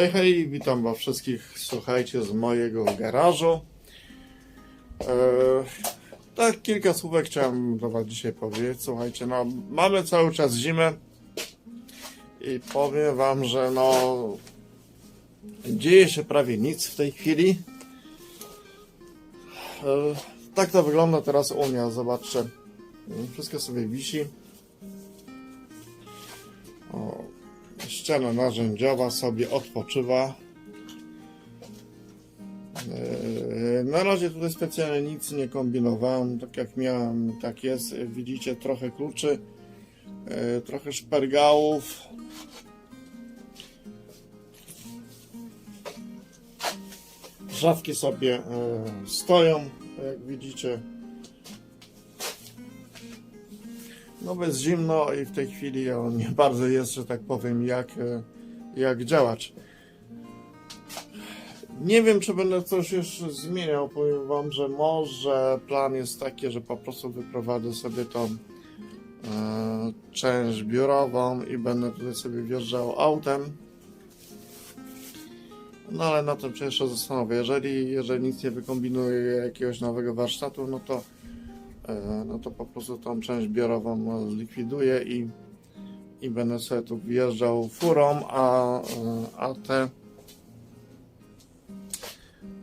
Hej, hej, witam was wszystkich, słuchajcie, z mojego garażu. E, tak, kilka słówek chciałem do was dzisiaj powiedzieć. Słuchajcie, no, mamy cały czas zimę i powiem wam, że no, dzieje się prawie nic w tej chwili. E, tak to wygląda teraz Unia, zobaczcie. Wszystko sobie wisi. O, ściana narzędziowa sobie odpoczywa. Eee, Na razie tutaj specjalnie nic nie kombinowałem, tak jak miałem, tak jest. Widzicie trochę kluczy, eee, trochę szpergałów. Szafki sobie eee, stoją, jak widzicie. No bez zimno i w tej chwili o, nie bardzo jest, że tak powiem, jak, e, jak działać. Nie wiem, czy będę coś jeszcze zmieniał. Powiem wam, że może plan jest taki, że po prostu wyprowadzę sobie tą e, część biurową i będę tutaj sobie wjeżdżał autem. No ale na tym się jeszcze zastanowię. Jeżeli, jeżeli nic nie wykombinuję jakiegoś nowego warsztatu, no to no to po prostu tą część biurową zlikwiduję i, i będę sobie tu wjeżdżał furą, a, e, a te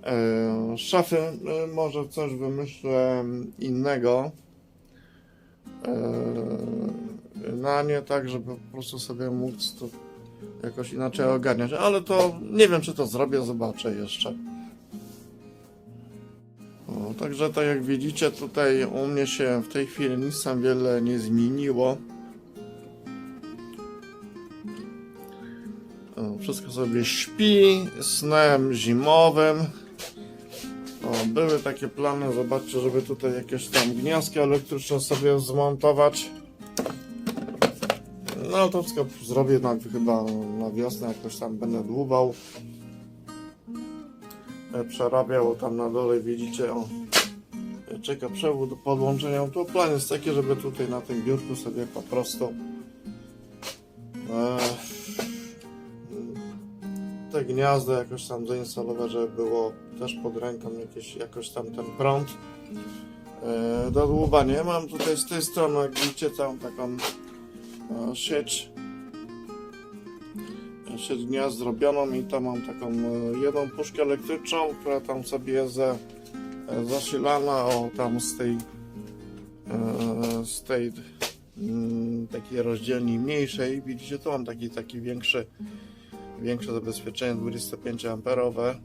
e, szafy e, może coś wymyślę innego e, na nie tak, żeby po prostu sobie móc to jakoś inaczej ogarniać, ale to nie wiem czy to zrobię, zobaczę jeszcze. Także tak jak widzicie, tutaj u mnie się w tej chwili nic tam wiele nie zmieniło. Wszystko sobie śpi snem zimowym. O, były takie plany, zobaczcie, żeby tutaj jakieś tam gniazdka elektryczne sobie zmontować. No to wszystko zrobię na, chyba na wiosnę, jakoś tam będę dłubał e, przerabiał tam na dole widzicie o czeka przewód do podłączenia to plan jest taki żeby tutaj na tym biurku sobie po prostu e, te gniazda jakoś tam zainstalować żeby było też pod ręką jakieś, jakoś tam ten prąd. E, do dłubania mam. Tutaj z tej strony jak widzicie tam taką e, sieć. Sieć gniazd zrobioną i tam mam taką jedną puszkę elektryczną, która tam sobie jest zasilana o tam z tej e, z tej mm, takiej rozdzielni mniejszej. Widzicie tu mam taki taki większy większe zabezpieczenie 25 amperowe.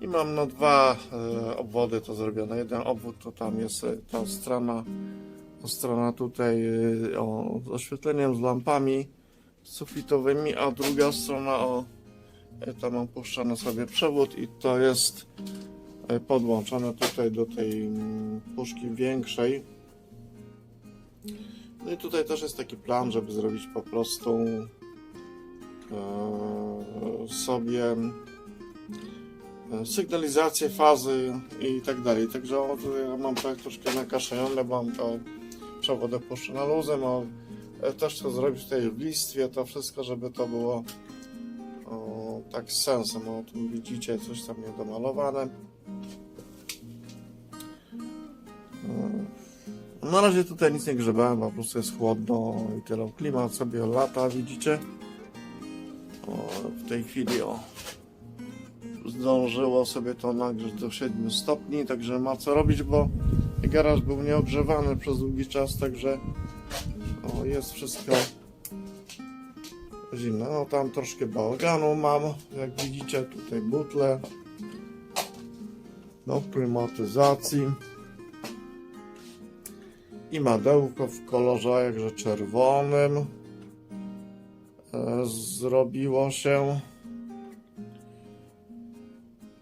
I mam no dwa e, obwody to zrobione. Jeden obwód to tam jest e, ta strona strona tutaj o, z oświetleniem z lampami sufitowymi, a druga strona o tam mam puszczony sobie przewód i to jest podłączone tutaj do tej mm, puszki większej. No i tutaj też jest taki plan, żeby zrobić po prostu e, sobie e, sygnalizację fazy i tak dalej. Także tutaj mam to troszkę nakaszajone, bo mam to przewód opuszczony luzem, a E, też chcę zrobić tutaj w listwie to wszystko, żeby to było o, tak z sensem. O, tu widzicie coś tam niedomalowane. E, Na razie tutaj nic nie grzebałem, po prostu jest chłodno i tyle. Klimat sobie lata, widzicie. O, w tej chwili o, zdążyło sobie to nagrzeć do 7 stopni, także ma co robić, bo garaż był nieogrzewany przez długi czas, także o, jest wszystko zimne. No tam troszkę bałaganu mam, jak widzicie, tutaj butle do klimatyzacji i madełko w kolorze jakże czerwonym e, zrobiło się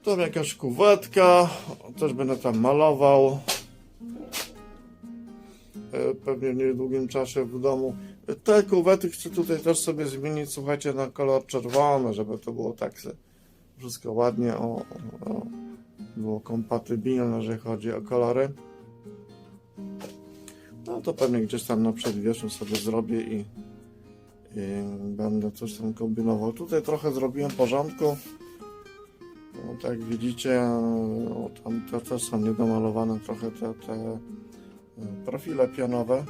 tam jakaś kuwetka też będę tam malował e, pewnie w niedługim czasie w domu. Te kuwety chcę tutaj też sobie zmienić, słuchajcie, na kolor czerwony, żeby to było tak wszystko ładnie o, o, było kompatybilne, jeżeli chodzi o kolory. No to pewnie gdzieś tam na przedwieczu sobie zrobię i, i będę coś tam kombinował. Tutaj trochę zrobiłem porządku. No, tak jak widzicie, o, tam te też są niedomalowane trochę te, te e, profile pionowe.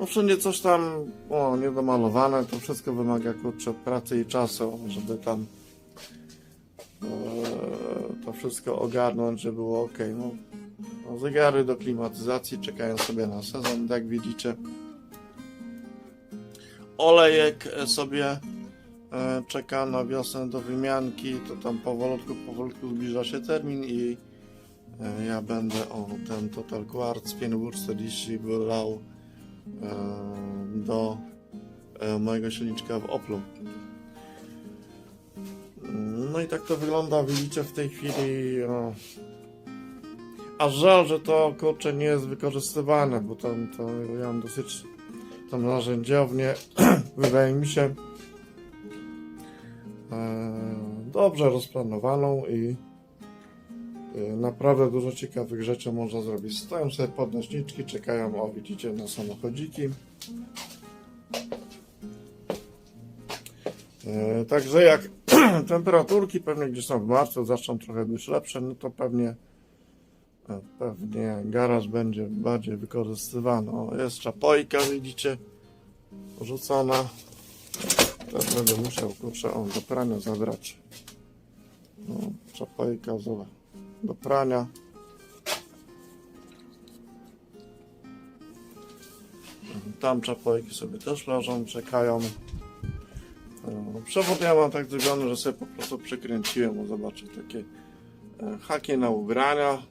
No wszędzie coś tam o, niedomalowane, to wszystko wymaga kurczę pracy i czasu, żeby tam e, to wszystko ogarnąć, żeby było ok. No, no, zegary do klimatyzacji czekają sobie na sezon, jak widzicie. Olejek e, sobie e, czeka na wiosnę do wymianki, to tam powolutku, powolutku zbliża się termin i e, ja będę o ten Total Quartz Pienwood 40 wylał do e, mojego silniczka w Oplu. No i tak to wygląda, widzicie w tej chwili. O, a żal, że to kurczę nie jest wykorzystywane, bo tam to ja mam dosyć tą narzędziownię, wydaje mi się e, dobrze rozplanowaną i e, naprawdę dużo ciekawych rzeczy można zrobić. Stoją sobie podnośniczki, czekają, o widzicie, na samochodziki. E, Także jak temperaturki pewnie gdzieś tam w marcu zaczną trochę być lepsze, no to pewnie e, pewnie garaż będzie bardziej wykorzystywany. O, jest czapojka, widzicie, rzucona. Teraz będę musiał, kurczę, o, do prania zabrać. No, czapojka, zobacz, do prania. Tam czapojki sobie też leżą, czekają. E, Przewód ja mam tak zrobiony, że sobie po prostu przekręciłem, o zobaczcie, takie e, haki na ubrania.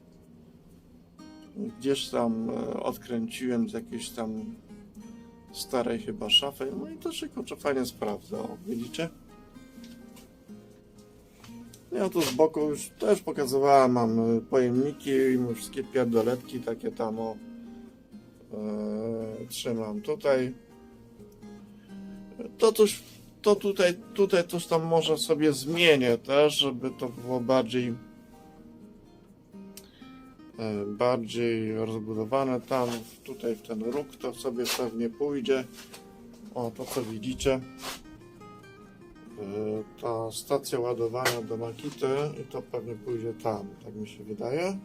Gdzieś tam e, odkręciłem z jakiejś tam starej chyba szafy, no i to się kurczę fajnie sprawdza, widzicie? Ja tu z boku już też pokazywałem, mam e, pojemniki i wszystkie pierdoletki takie tam o e, trzymam tutaj. To coś to tutaj, tutaj coś tam może sobie zmienię też, żeby to było bardziej e, bardziej rozbudowane tam, tutaj w ten róg to sobie pewnie pójdzie o to co widzicie ta stacja ładowania do Makity i to pewnie pójdzie tam, tak mi się wydaje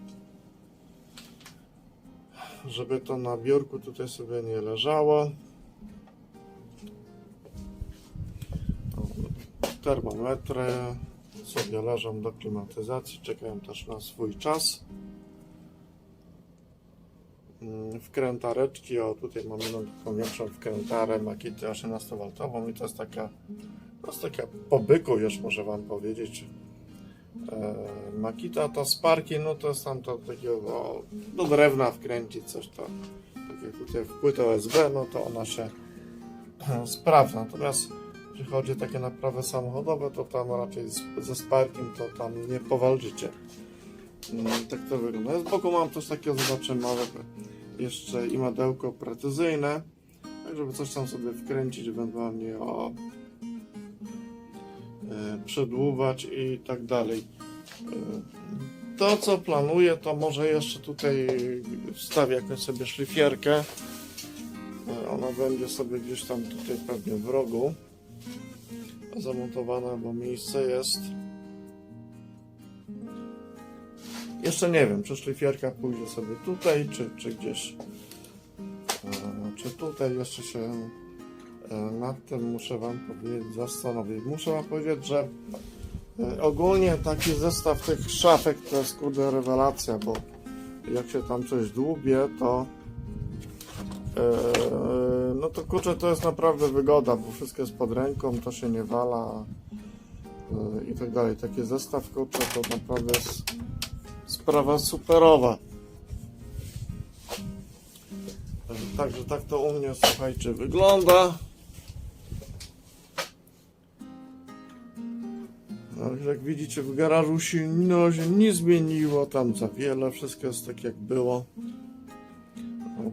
żeby to na biurku tutaj sobie nie leżało termometry sobie leżą do klimatyzacji, czekają też na swój czas. Mm, Wkrętareczki, o tutaj mamy no, taką większą wkrętarę Makity 18V i to jest taka, to jest taka po byku już może Wam powiedzieć. E, Makita to Sparki, no to jest tam to takiego o, do drewna wkręcić coś to, tak jak tutaj w płytę USB, no to ona się sprawdza. Natomiast jeśli chodzi o takie naprawy samochodowe, to tam raczej z, ze Sparkiem to tam nie powalczycie. Mm, Tak to wygląda. Z boku mam też takie, zobaczymy, małe jeszcze i madełko precyzyjne, tak żeby coś tam sobie wkręcić, ewentualnie o przedłuwać i tak dalej. E, To co planuję, to może jeszcze tutaj wstawię jakąś sobie szlifierkę. E, Ona będzie sobie gdzieś tam tutaj pewnie w rogu zamontowana, bo miejsce jest. Jeszcze nie wiem, czy szlifierka pójdzie sobie tutaj, czy, czy gdzieś. E, czy tutaj jeszcze się e, nad tym muszę Wam powiedzieć, zastanowić. Muszę Wam powiedzieć, że e, ogólnie taki zestaw tych szafek to jest kurde rewelacja, bo jak się tam coś dłubie, to Eee, no to kurczę, to jest naprawdę wygoda, bo wszystko jest pod ręką, to się nie wala i tak dalej. Taki zestaw kurczę to naprawdę jest sprawa superowa. Także tak to u mnie, słuchajcie, wygląda. Jak widzicie, w garażu się na razie nie zmieniło tam za wiele, wszystko jest tak jak było.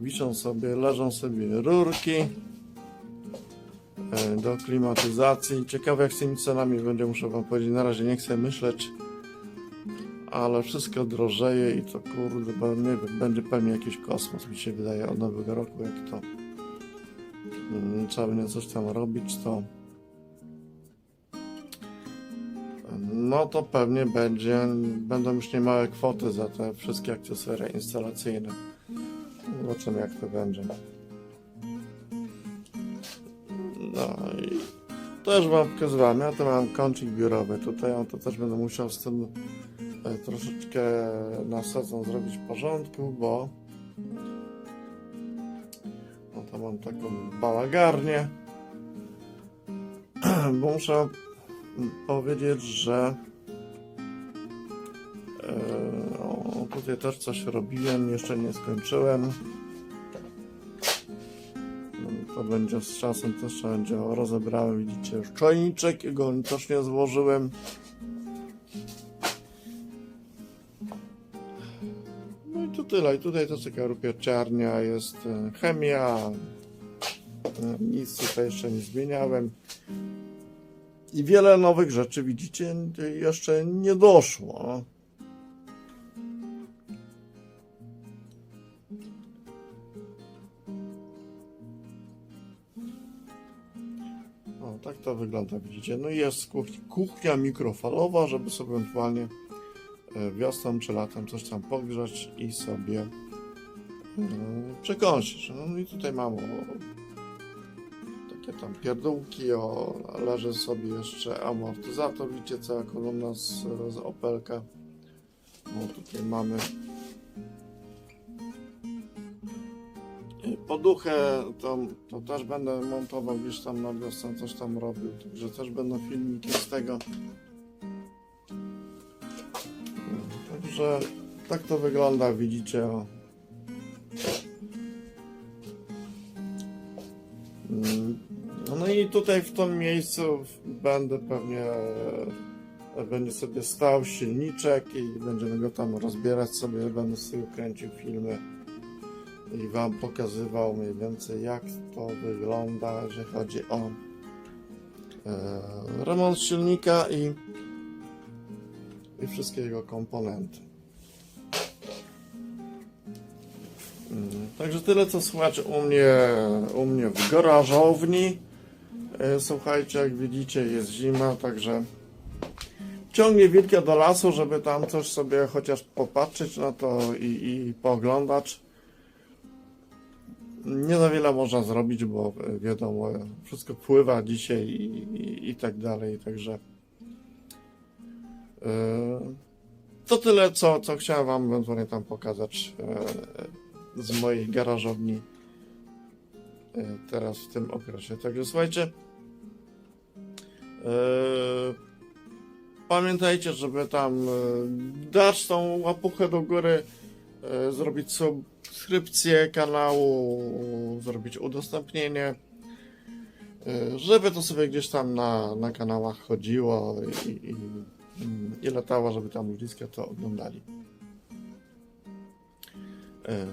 Wiszą sobie, leżą sobie rurki e, do klimatyzacji. Ciekawe jak z tymi cenami będzie, muszę wam powiedzieć, na razie nie chcę myśleć, ale wszystko drożeje i to kurde, bo nie wiem, będzie pewnie jakiś kosmos, mi się wydaje, od nowego roku, jak to mm, trzeba będzie coś tam robić, to no to pewnie będzie, będą już niemałe kwoty za te wszystkie akcesoria instalacyjne. Zobaczymy jak to będzie. No i też wam pokazywałem, ja to mam kącik biurowy tutaj, on to też będę musiał z tym e, troszeczkę na sezon zrobić w porządku, bo no to mam taką bałagarnię, bo muszę powiedzieć, że e, tutaj też coś robiłem, jeszcze nie skończyłem. To będzie z czasem też trzeba będzie rozebrałem, widzicie, już czajniczek, jego też nie złożyłem. No i to tyle. I tutaj też taka rupierciarnia, jest e, chemia. E, Nic tutaj jeszcze nie zmieniałem. I wiele nowych rzeczy, widzicie, jeszcze nie doszło. O, tak to wygląda, widzicie. No i jest kuchnia, kuchnia mikrofalowa, żeby sobie ewentualnie e, wiosną czy latem coś tam pogrzać i sobie e, przekąsić. No i tutaj mam tam pierdółki, o, leży sobie jeszcze amortyzator, widzicie, cała kolumna z, z Opelka. O, tutaj mamy poduchę, to, to też będę montował gdzieś tam na wiosnę, coś tam robił, także też będą filmiki z tego. Także tak to wygląda, widzicie. No i tutaj w tym miejscu będę pewnie e, będzie sobie stał silniczek i będziemy go tam rozbierać sobie, będę sobie kręcił filmy i wam pokazywał mniej więcej jak to wygląda, jeżeli chodzi o e, remont silnika i, i wszystkie jego komponenty. Mm, Także tyle co słuchajcie u mnie, u mnie w garażowni. E, Słuchajcie, jak widzicie jest zima, także ciągnie wilka do lasu, żeby tam coś sobie chociaż popatrzeć na to i, i pooglądać. Nie za wiele można zrobić, bo e, wiadomo, wszystko pływa dzisiaj i, i, i tak dalej, także e, to tyle, co, co chciałem wam ewentualnie tam pokazać z mojej garażowni teraz w tym okresie. Także słuchajcie, e, pamiętajcie, żeby tam e, dać tą łapuchę do góry, zrobić subskrypcję kanału, zrobić udostępnienie, żeby to sobie gdzieś tam na, na kanałach chodziło i, i, i latało, żeby tam ludziska to oglądali.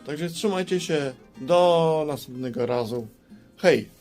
Także trzymajcie się do następnego razu. Hej!